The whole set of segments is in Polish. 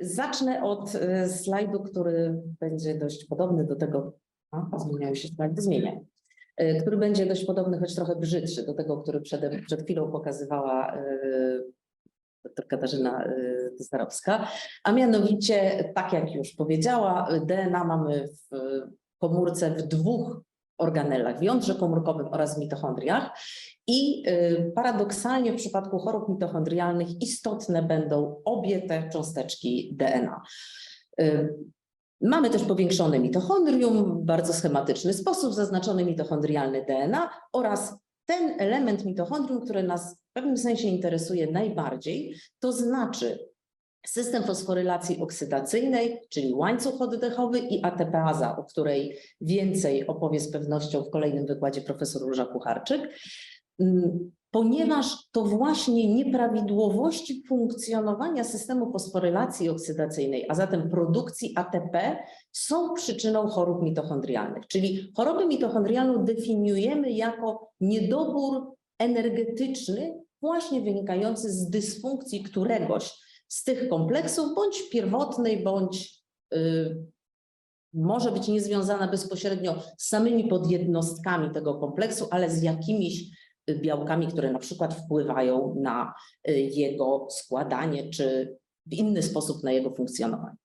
Zacznę od e, slajdu, który będzie dość podobny do tego. A, zmieniają się slajdy, zmieniają. E, Który będzie dość podobny, choć trochę brzydszy do tego, który przed, przed chwilą pokazywała dr Katarzyna e, Starowska. A mianowicie, tak jak już powiedziała, DNA mamy w komórce w dwóch organelach, w jądrze komórkowym oraz mitochondriach. I y, paradoksalnie w przypadku chorób mitochondrialnych istotne będą obie te cząsteczki DNA. Y, Mamy też powiększone mitochondrium bardzo schematyczny sposób, zaznaczony mitochondrialny DNA oraz ten element mitochondrium, który nas w pewnym sensie interesuje najbardziej, to znaczy system fosforylacji oksydacyjnej, czyli łańcuch oddechowy i ATPaza, o której więcej opowie z pewnością w kolejnym wykładzie profesor Róża Kucharczyk, ponieważ to właśnie nieprawidłowości funkcjonowania systemu fosforylacji oksydacyjnej, a zatem produkcji ATP, są przyczyną chorób mitochondrialnych. Czyli chorobę mitochondrialną definiujemy jako niedobór energetyczny, właśnie wynikający z dysfunkcji któregoś z tych kompleksów, bądź pierwotnej, bądź y, może być niezwiązana bezpośrednio z samymi podjednostkami tego kompleksu, ale z jakimiś białkami, które na przykład wpływają na y, jego składanie, czy w inny sposób na jego funkcjonowanie.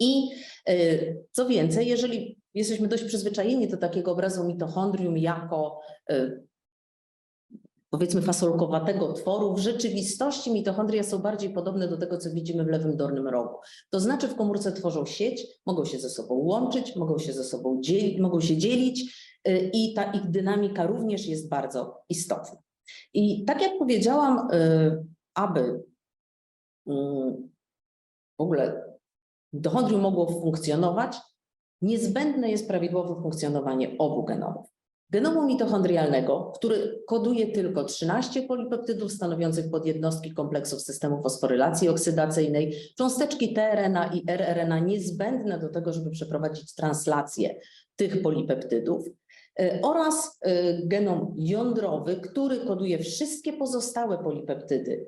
I y, co więcej, jeżeli jesteśmy dość przyzwyczajeni do takiego obrazu mitochondrium jako y, powiedzmy fasolkowatego tworu, w rzeczywistości mitochondria są bardziej podobne do tego, co widzimy w lewym dolnym rogu. To znaczy w komórce tworzą sieć, mogą się ze sobą łączyć, mogą się ze sobą dzielić, mogą się dzielić i ta ich dynamika również jest bardzo istotna. I tak jak powiedziałam, y, aby mm, w ogóle mitochondrium mogło funkcjonować, niezbędne jest prawidłowe funkcjonowanie obu genomów. Genomu mitochondrialnego, który koduje tylko 13 polipeptydów stanowiących podjednostki kompleksów systemu fosforylacji oksydacyjnej, cząsteczki tRNA i rRNA niezbędne do tego, żeby przeprowadzić translację tych polipeptydów y, oraz y, genom jądrowy, który koduje wszystkie pozostałe polipeptydy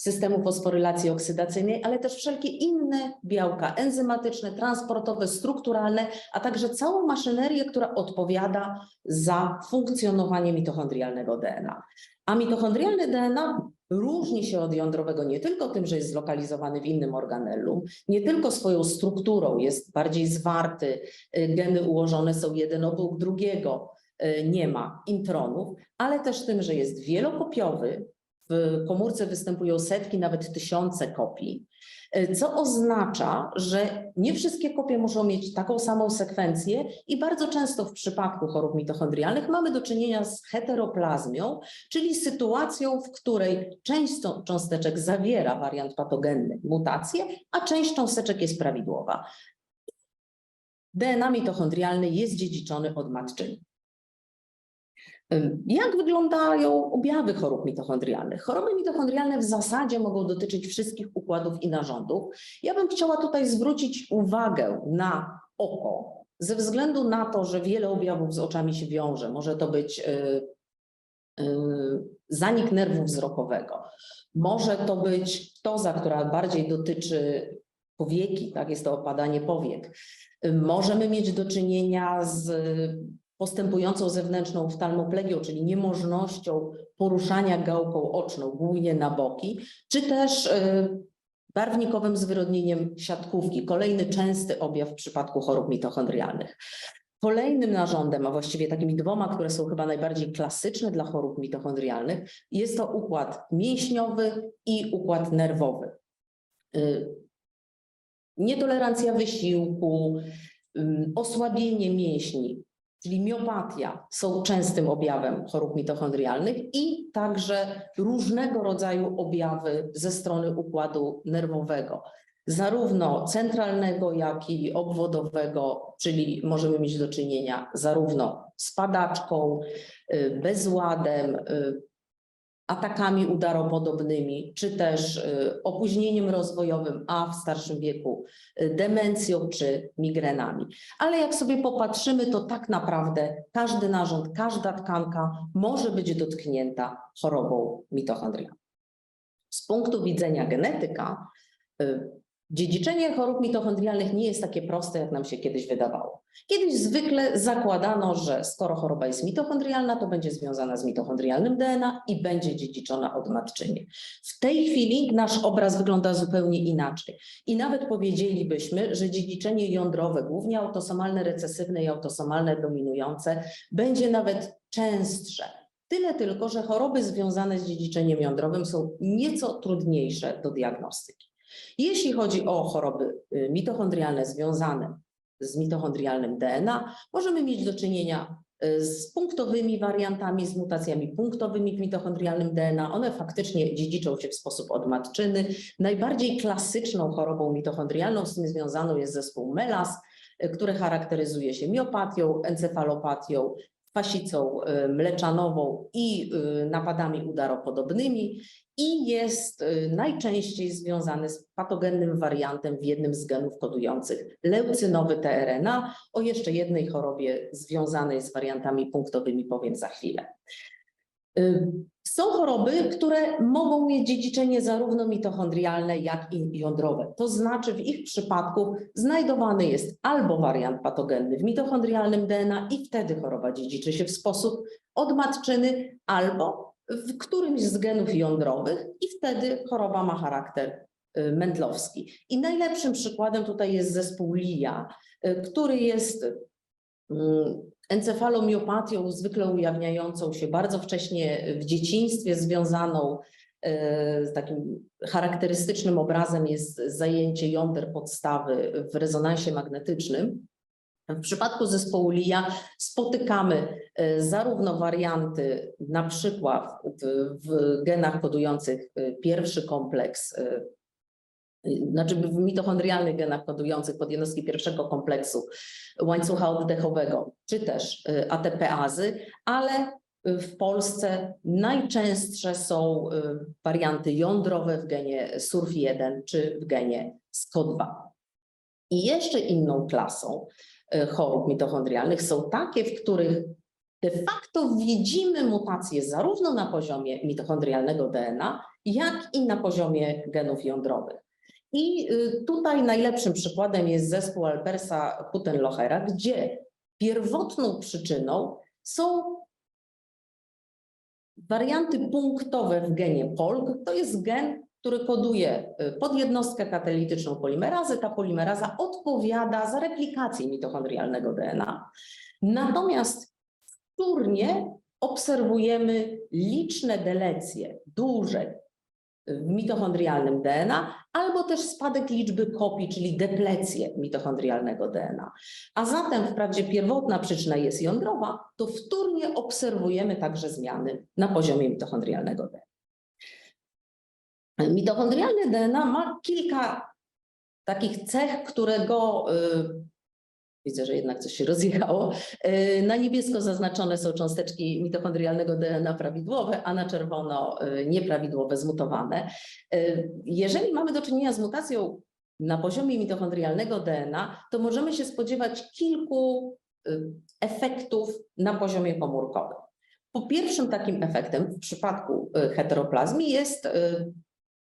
systemu fosforylacji oksydacyjnej, ale też wszelkie inne białka enzymatyczne, transportowe, strukturalne, a także całą maszynerię, która odpowiada za funkcjonowanie mitochondrialnego DNA. A mitochondrialne DNA różni się od jądrowego nie tylko tym, że jest zlokalizowany w innym organellum, nie tylko swoją strukturą jest bardziej zwarty, y, geny ułożone są jeden obok drugiego, y, nie ma intronów, ale też tym, że jest wielokopiowy, w komórce występują setki, nawet tysiące kopii, y, co oznacza, że nie wszystkie kopie muszą mieć taką samą sekwencję i bardzo często w przypadku chorób mitochondrialnych mamy do czynienia z heteroplazmią, czyli sytuacją, w której część cząsteczek zawiera wariant patogenny, mutację, a część cząsteczek jest prawidłowa. DNA mitochondrialny jest dziedziczony od matczyni. Ym, Jak wyglądają objawy chorób mitochondrialnych? Choroby mitochondrialne w zasadzie mogą dotyczyć wszystkich układów i narządów. Ja bym chciała tutaj zwrócić uwagę na oko, ze względu na to, że wiele objawów z oczami się wiąże. Może to być y, y, zanik nerwu wzrokowego, może to być ptoza, która bardziej dotyczy powieki, tak, jest to opadanie powiek. Y, Możemy mieć do czynienia z postępującą zewnętrzną oftalmoplegią, czyli niemożnością poruszania gałką oczną, głównie na boki, czy też y, barwnikowym zwyrodnieniem siatkówki, kolejny częsty objaw w przypadku chorób mitochondrialnych. Kolejnym narządem, a właściwie takimi dwoma, które są chyba najbardziej klasyczne dla chorób mitochondrialnych, jest to układ mięśniowy i układ nerwowy. Y, Nietolerancja wysiłku, osłabienie mięśni, czyli miopatia są częstym objawem chorób mitochondrialnych i także różnego rodzaju objawy ze strony układu nerwowego, zarówno centralnego, jak i obwodowego, czyli możemy mieć do czynienia zarówno z padaczką, y, bezładem, y, atakami udaropodobnymi, czy też y, opóźnieniem rozwojowym, a w starszym wieku y, demencją czy migrenami. Ale jak sobie popatrzymy, to tak naprawdę każdy narząd, każda tkanka może być dotknięta chorobą mitochondrialną. Z punktu widzenia genetyka, y, Dziedziczenie chorób mitochondrialnych nie jest takie proste, jak nam się kiedyś wydawało. Kiedyś zwykle zakładano, że skoro choroba jest mitochondrialna, to będzie związana z mitochondrialnym DNA i będzie dziedziczona od matczynie. W tej chwili nasz obraz wygląda zupełnie inaczej. I nawet powiedzielibyśmy, że dziedziczenie jądrowe, głównie autosomalne recesywne i autosomalne dominujące, będzie nawet częstsze. Tyle tylko, że choroby związane z dziedziczeniem jądrowym są nieco trudniejsze do diagnostyki. Jeśli chodzi o choroby y, mitochondrialne związane z mitochondrialnym DNA, możemy mieć do czynienia y, z punktowymi wariantami, z mutacjami punktowymi w mitochondrialnym DNA. One faktycznie dziedziczą się w sposób od matczyny. Najbardziej klasyczną chorobą mitochondrialną z tym związaną jest zespół MELAS, y, który charakteryzuje się miopatią, encefalopatią, kwasicą y, mleczanową i y, napadami udaropodobnymi i jest y, najczęściej związany z patogennym wariantem w jednym z genów kodujących leucynowy tRNA. O jeszcze jednej chorobie związanej z wariantami punktowymi powiem za chwilę. Y, Są choroby, które mogą mieć dziedziczenie zarówno mitochondrialne, jak i jądrowe. To znaczy w ich przypadku znajdowany jest albo wariant patogenny w mitochondrialnym DNA i wtedy choroba dziedziczy się w sposób od matczyny, albo w którymś z genów jądrowych i wtedy choroba ma charakter y, mędlowski. I najlepszym przykładem tutaj jest zespół LIA, y, który jest encefalomiopatią zwykle ujawniającą się bardzo wcześnie w dzieciństwie, związaną e, z takim charakterystycznym obrazem jest zajęcie jąder podstawy w rezonansie magnetycznym. W przypadku zespołu LIA spotykamy e, zarówno warianty na przykład w, w genach kodujących e, pierwszy kompleks znaczy w mitochondrialnych genach kodujących pod jednostki pierwszego kompleksu łańcucha oddechowego, czy też y, ATPazy, ale w Polsce najczęstsze są y, warianty jądrowe w genie SURF1 czy w genie SCO2. I jeszcze inną klasą y, chorób mitochondrialnych są takie, w których de facto widzimy mutacje zarówno na poziomie mitochondrialnego DNA, jak i na poziomie genów jądrowych. I y, tutaj najlepszym przykładem jest zespół Albersa Huttenlochera, gdzie pierwotną przyczyną są warianty punktowe w genie POLG. To jest gen, który koduje y, podjednostkę katalityczną polimerazy. Ta polimeraza odpowiada za replikację mitochondrialnego DNA. Natomiast wtórnie obserwujemy liczne delecje, duże, w mitochondrialnym DNA, albo też spadek liczby kopii, czyli deplecję mitochondrialnego DNA. A zatem wprawdzie pierwotna przyczyna jest jądrowa, to wtórnie obserwujemy także zmiany na poziomie mitochondrialnego DNA. Mitochondrialne DNA ma kilka takich cech, które go y, Widzę, że jednak coś się rozjechało. Yy, Na niebiesko zaznaczone są cząsteczki mitochondrialnego DNA prawidłowe, a na czerwono yy, nieprawidłowe, zmutowane. Yy, Jeżeli mamy do czynienia z mutacją na poziomie mitochondrialnego DNA, to możemy się spodziewać kilku efektów na poziomie komórkowym. Po pierwszym takim efektem w przypadku heteroplazmii jest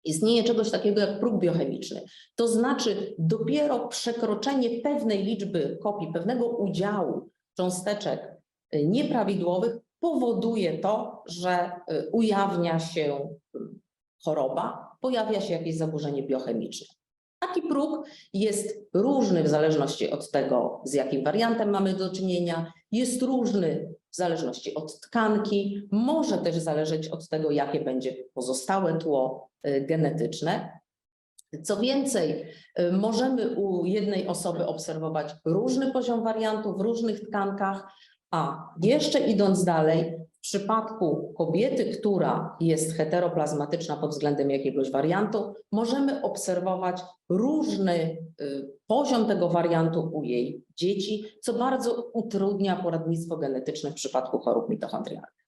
istnienie czegoś takiego jak próg biochemiczny. To znaczy dopiero przekroczenie pewnej liczby kopii, pewnego udziału cząsteczek y, nieprawidłowych powoduje to, że y, ujawnia się choroba, pojawia się jakieś zaburzenie biochemiczne. Taki próg jest różny w zależności od tego, z jakim wariantem mamy do czynienia, jest różny w zależności od tkanki, może też zależeć od tego, jakie będzie pozostałe tło y, genetyczne. Co więcej, y, możemy u jednej osoby obserwować różny poziom wariantów w różnych tkankach, a jeszcze idąc dalej, w przypadku kobiety, która jest heteroplazmatyczna pod względem jakiegoś wariantu, możemy obserwować różny y, poziom tego wariantu u jej dzieci, co bardzo utrudnia poradnictwo genetyczne w przypadku chorób mitochondrialnych.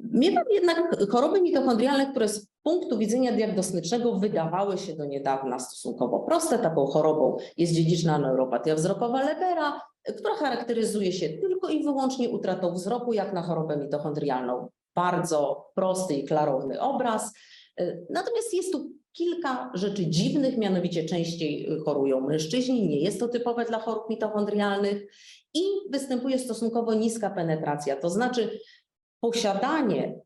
Miewam jednak choroby mitochondrialne, które z punktu widzenia diagnostycznego wydawały się do niedawna stosunkowo proste. Taką chorobą jest dziedziczna neuropatia wzrokowa Lebera, która charakteryzuje się tylko i wyłącznie utratą wzroku, jak na chorobę mitochondrialną. Bardzo prosty i klarowny obraz. Natomiast jest tu kilka rzeczy dziwnych, mianowicie częściej y, chorują mężczyźni, nie jest to typowe dla chorób mitochondrialnych i występuje stosunkowo niska penetracja, to znaczy posiadanie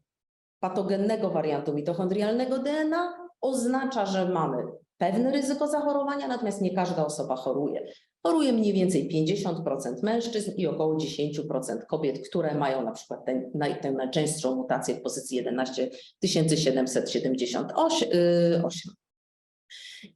patogennego wariantu mitochondrialnego DNA oznacza, że mamy pewne ryzyko zachorowania, natomiast nie każda osoba choruje. Choruje mniej więcej 50% mężczyzn i około 10% kobiet, które mają na przykład tę naj- najczęstszą mutację w pozycji 11778.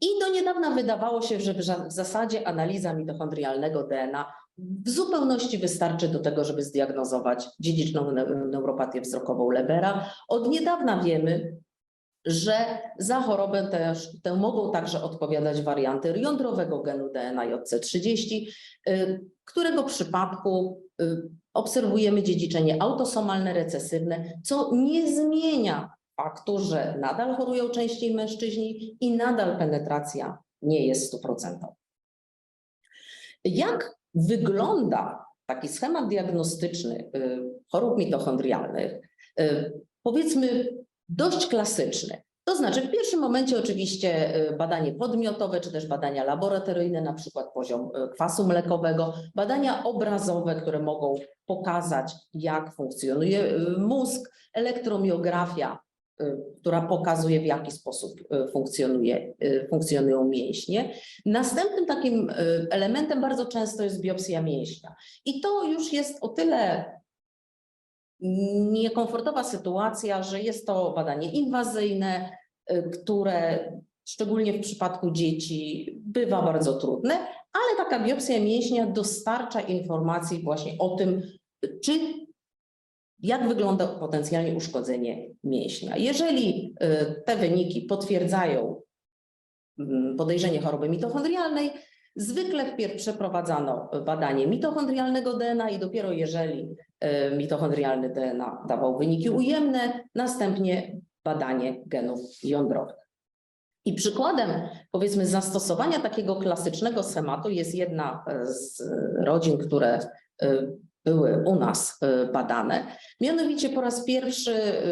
I do niedawna wydawało się, że w zasadzie analiza mitochondrialnego DNA w zupełności wystarczy do tego, żeby zdiagnozować dziedziczną neu- neuropatię wzrokową Lebera. Od niedawna wiemy, że za chorobę też, tę mogą także odpowiadać warianty jądrowego genu DNA JC30, y, którego przypadku y, obserwujemy dziedziczenie autosomalne recesywne, co nie zmienia faktu, że nadal chorują częściej mężczyźni i nadal penetracja nie jest stuprocentowa. Jak wygląda taki schemat diagnostyczny y, chorób mitochondrialnych? Powiedzmy dość klasyczny. To znaczy w pierwszym momencie oczywiście y, badanie podmiotowe, czy też badania laboratoryjne, na przykład poziom y, kwasu mlekowego, badania obrazowe, które mogą pokazać, jak funkcjonuje y, mózg, elektromiografia, która pokazuje, w jaki sposób funkcjonuje, funkcjonują mięśnie. Następnym takim elementem bardzo często jest biopsja mięśnia. I to już jest o tyle niekomfortowa sytuacja, że jest to badanie inwazyjne, y, które szczególnie w przypadku dzieci bywa bardzo trudne, ale taka biopsja mięśnia dostarcza informacji właśnie o tym, czy jak wygląda potencjalnie uszkodzenie mięśnia. Jeżeli y, te wyniki potwierdzają mm, podejrzenie choroby mitochondrialnej, zwykle wpierw przeprowadzano badanie mitochondrialnego DNA i dopiero jeżeli y, mitochondrialny DNA dawał wyniki ujemne, następnie badanie genów jądrowych. I przykładem, powiedzmy, zastosowania takiego klasycznego schematu jest jedna e, z rodzin, które e, były u nas e, badane. Mianowicie po raz pierwszy e,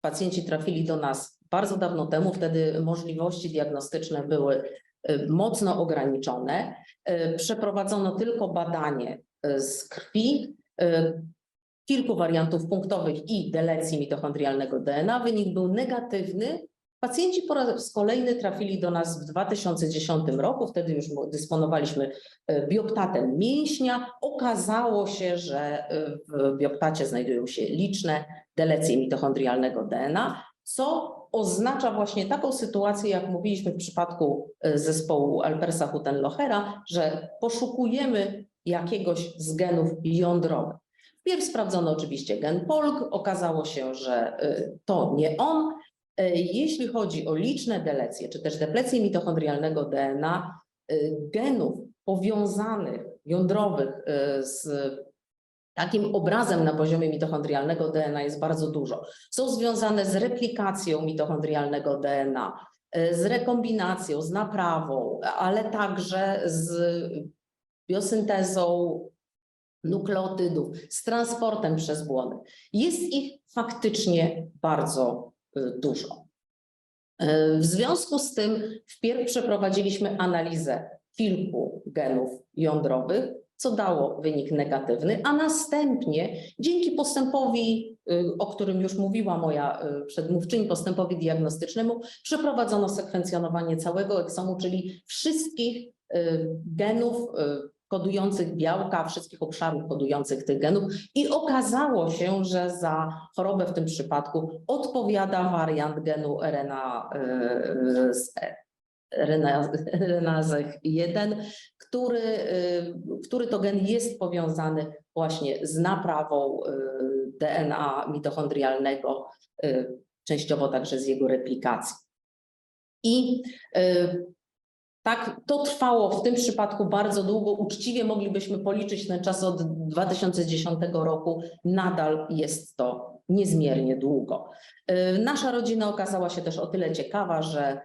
pacjenci trafili do nas bardzo dawno temu, wtedy możliwości diagnostyczne były e, mocno ograniczone. E, Przeprowadzono tylko badanie e, z krwi, kilku wariantów punktowych i delecji mitochondrialnego DNA. Wynik był negatywny. Pacjenci po raz kolejny trafili do nas w 2010 roku, wtedy już dysponowaliśmy bioptatem mięśnia. Okazało się, że w bioptacie znajdują się liczne delecje mitochondrialnego DNA, co oznacza właśnie taką sytuację, jak mówiliśmy w przypadku e, zespołu Alpersa-Huttenlochera, że poszukujemy jakiegoś z genów jądrowych. Wpierw sprawdzono oczywiście gen POLG, okazało się, że y, to nie on. Y, Jeśli chodzi o liczne delecje, czy też deplecje mitochondrialnego DNA, genów powiązanych, jądrowych z takim obrazem na poziomie mitochondrialnego DNA jest bardzo dużo. Są związane z replikacją mitochondrialnego DNA, y, z rekombinacją, z naprawą, ale także z biosyntezą nukleotydów, z transportem przez błony. Jest ich faktycznie bardzo y, dużo. Y, W związku z tym wpierw przeprowadziliśmy analizę kilku genów jądrowych, co dało wynik negatywny, a następnie dzięki postępowi, y, o którym już mówiła moja y, przedmówczyni, postępowi diagnostycznemu, przeprowadzono sekwencjonowanie całego eksomu, czyli wszystkich y, genów kodujących białka, wszystkich obszarów kodujących tych genów. I okazało się, że za chorobę w tym przypadku odpowiada wariant genu RNA z E- RNA 1, który, y, który to gen jest powiązany właśnie z naprawą y, DNA mitochondrialnego, y, częściowo także z jego replikacji. I tak, to trwało w tym przypadku bardzo długo. Uczciwie moglibyśmy policzyć ten czas od 2010 roku. Nadal jest to niezmiernie długo. Nasza rodzina okazała się też o tyle ciekawa, że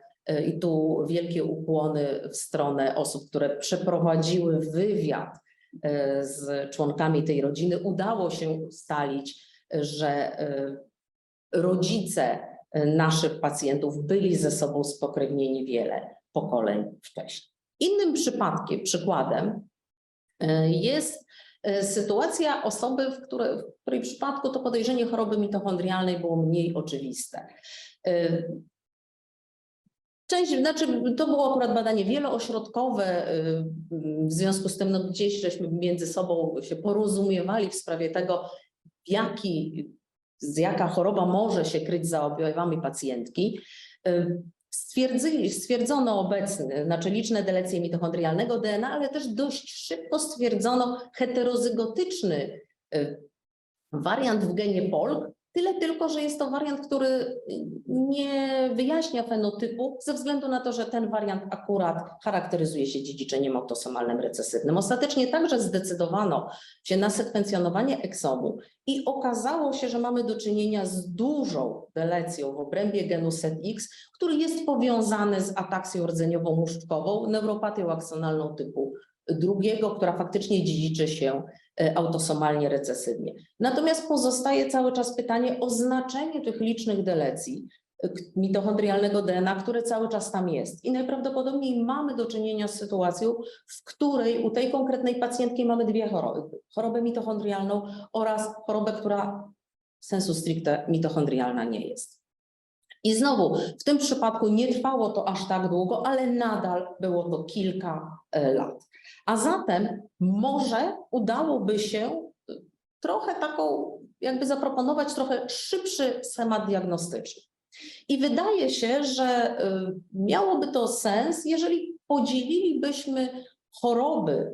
i tu wielkie ukłony w stronę osób, które przeprowadziły wywiad y, z członkami tej rodziny. Udało się ustalić, że y, rodzice naszych pacjentów byli ze sobą spokrewnieni wiele pokoleń wcześniej. Innym przypadkiem, przykładem jest sytuacja osoby, w której, w której przypadku to podejrzenie choroby mitochondrialnej było mniej oczywiste. Część, znaczy to było akurat badanie wieloośrodkowe, y, w związku z tym no, gdzieś żeśmy między sobą się porozumiewali w sprawie tego, jaki, z jaka choroba może się kryć za objawami pacjentki. Y, stwierdzono obecnie znaczy liczne delecje mitochondrialnego DNA, ale też dość szybko stwierdzono heterozygotyczny y, wariant w genie POLK, tyle tylko, że jest to wariant, który nie wyjaśnia fenotypu ze względu na to, że ten wariant akurat charakteryzuje się dziedziczeniem autosomalnym recesywnym. Ostatecznie także zdecydowano się na sekwencjonowanie eksomu i okazało się, że mamy do czynienia z dużą delecją w obrębie genu SETX, który jest powiązany z ataksją rdzeniową muszczkową, neuropatią aksonalną typu drugiego, która faktycznie dziedziczy się autosomalnie recesywnie. Natomiast pozostaje cały czas pytanie o znaczenie tych licznych delecji k- mitochondrialnego DNA, które cały czas tam jest. I najprawdopodobniej mamy do czynienia z sytuacją, w której u tej konkretnej pacjentki mamy dwie choroby. Chorobę mitochondrialną oraz chorobę, która sensu stricte mitochondrialna nie jest. I znowu, w tym przypadku nie trwało to aż tak długo, ale nadal było to kilka e, lat. A zatem może udałoby się y, trochę taką, jakby zaproponować trochę szybszy schemat diagnostyczny. I wydaje się, że y, miałoby to sens, jeżeli podzielilibyśmy choroby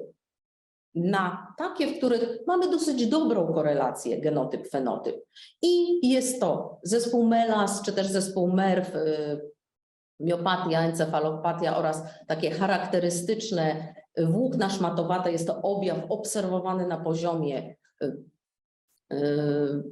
na takie, w których mamy dosyć dobrą korelację genotyp-fenotyp. I jest to zespół MELAS, czy też zespół MERW, y, miopatia, encefalopatia oraz takie charakterystyczne włókna szmatowate. Jest to objaw obserwowany na poziomie y, y,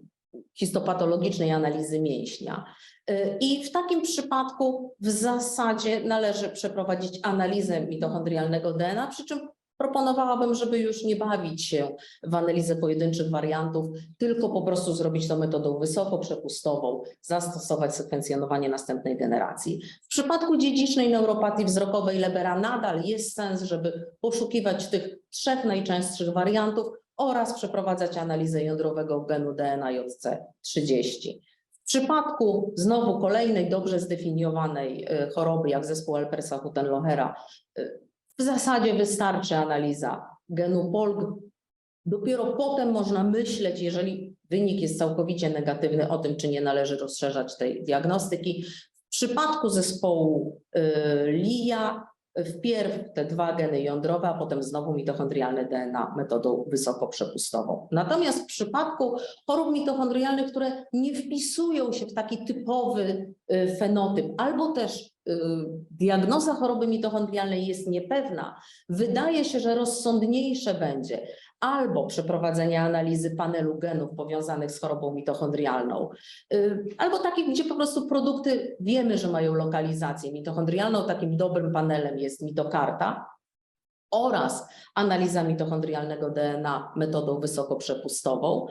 histopatologicznej analizy mięśnia. Y, I w takim przypadku w zasadzie należy przeprowadzić analizę mitochondrialnego DNA, przy czym proponowałabym, żeby już nie bawić się w analizę pojedynczych wariantów, tylko po prostu zrobić to metodą wysokoprzepustową, zastosować sekwencjonowanie następnej generacji. W przypadku dziedzicznej neuropatii wzrokowej Lebera nadal jest sens, żeby poszukiwać tych trzech najczęstszych wariantów oraz przeprowadzać analizę jądrowego genu DNA JC30. W przypadku znowu kolejnej dobrze zdefiniowanej y, choroby, jak zespół Elpersa-Huttenlohera, y, w zasadzie wystarczy analiza genu POLG. Dopiero potem można myśleć, jeżeli wynik jest całkowicie negatywny, o tym, czy nie należy rozszerzać tej diagnostyki. W przypadku zespołu y, LIA wpierw te dwa geny jądrowe, a potem znowu mitochondrialne DNA metodą wysokoprzepustową. Natomiast w przypadku chorób mitochondrialnych, które nie wpisują się w taki typowy y, fenotyp, albo też diagnoza choroby mitochondrialnej jest niepewna, wydaje się, że rozsądniejsze będzie albo przeprowadzenie analizy panelu genów powiązanych z chorobą mitochondrialną, y, albo takich, gdzie po prostu produkty wiemy, że mają lokalizację mitochondrialną. Takim dobrym panelem jest mitokarta oraz analiza mitochondrialnego DNA metodą wysokoprzepustową,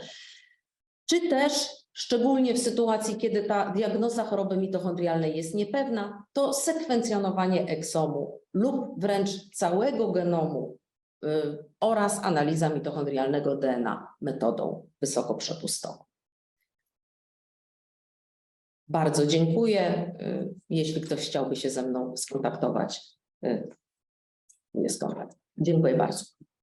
czy też szczególnie w sytuacji, kiedy ta diagnoza choroby mitochondrialnej jest niepewna, to sekwencjonowanie eksomu lub wręcz całego genomu y, oraz analiza mitochondrialnego DNA metodą wysokoprzepustową. Bardzo dziękuję. Y, Jeśli ktoś chciałby się ze mną skontaktować, y, jest kontakt. Dziękuję bardzo.